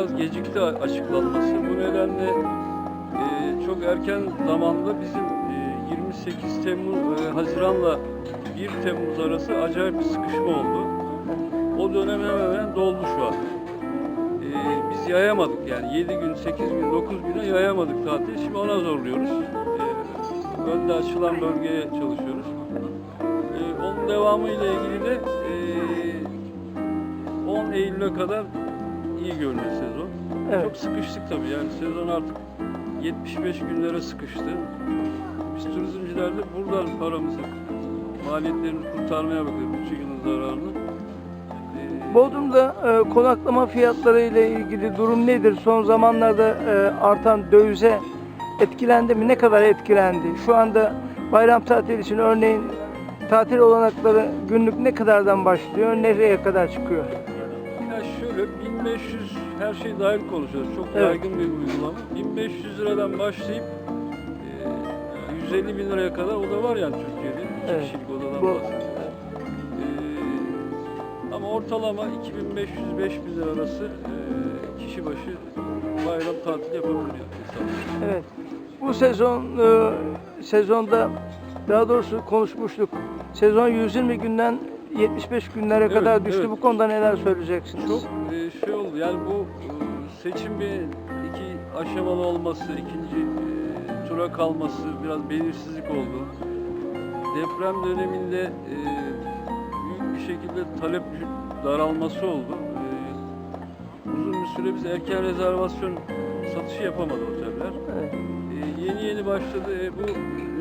biraz gecikti açıklanması. Bu nedenle eee, çok erken zamanda bizim eee, 28 Temmuz, eee, Haziran'la 1 Temmuz arası acayip bir sıkışma oldu. O dönem hemen hemen doldu şu an. Eee, biz yayamadık yani 7 gün, 8 gün, 9 güne yayamadık tatili. Şimdi ona zorluyoruz. Eee, önde açılan bölgeye çalışıyoruz. Ee, onun devamı ile ilgili de ee, 10 Eylül'e kadar iyi görünüyor sezon. Evet. Çok sıkıştık tabii yani sezon artık 75 günlere sıkıştı. Biz turizmciler de buradan paramızı, maliyetlerimizi kurtarmaya bakıyoruz bütün yılın zararını. Ee, Bodrum'da e, konaklama fiyatları ile ilgili durum nedir? Son zamanlarda e, artan dövize etkilendi mi? Ne kadar etkilendi? Şu anda bayram tatili için örneğin tatil olanakları günlük ne kadardan başlıyor? Nereye kadar çıkıyor? Şöyle 1500 her şey dahil konuşuyoruz. Çok Evet. yaygın bir uygulama. 1500 liradan başlayıp e, 150 bin liraya kadar oda var yani Türkiye'de. İki Evet. kişilik odadan Bu- bahsediyoruz. E, ama ortalama 2500-5000 lira arası e, kişi başı bayram tatil yapabiliyor insanlar. Evet. Bu sezon e, sezonda daha doğrusu konuşmuştuk. Sezon 120 günden 75 günlere Evet, kadar düştü. evet. Bu konuda neler söyleyeceksiniz? Çok e, şey oldu yani bu e, seçim bir iki aşamalı olması, ikinci e, tura kalması biraz belirsizlik oldu. Deprem döneminde e, büyük bir şekilde talep daralması oldu. E, uzun bir süre biz erken rezervasyon satışı yapamadı oteller. Evet. E, yeni yeni başladı. E, bu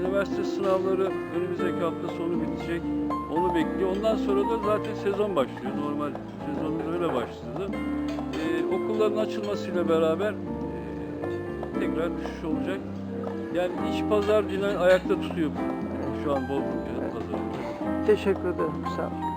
üniversite sınavları önümüzdeki hafta sonu bitecek. Onu bekliyor. Ondan sonra da zaten sezon başlıyor. Normal sezonumuz öyle başladı. E, okulların açılmasıyla beraber e, tekrar düşüş olacak. Yani iç pazar yine ayakta tutuyor şu an Bodrum pazarı. Teşekkür ederim. Sağ olun.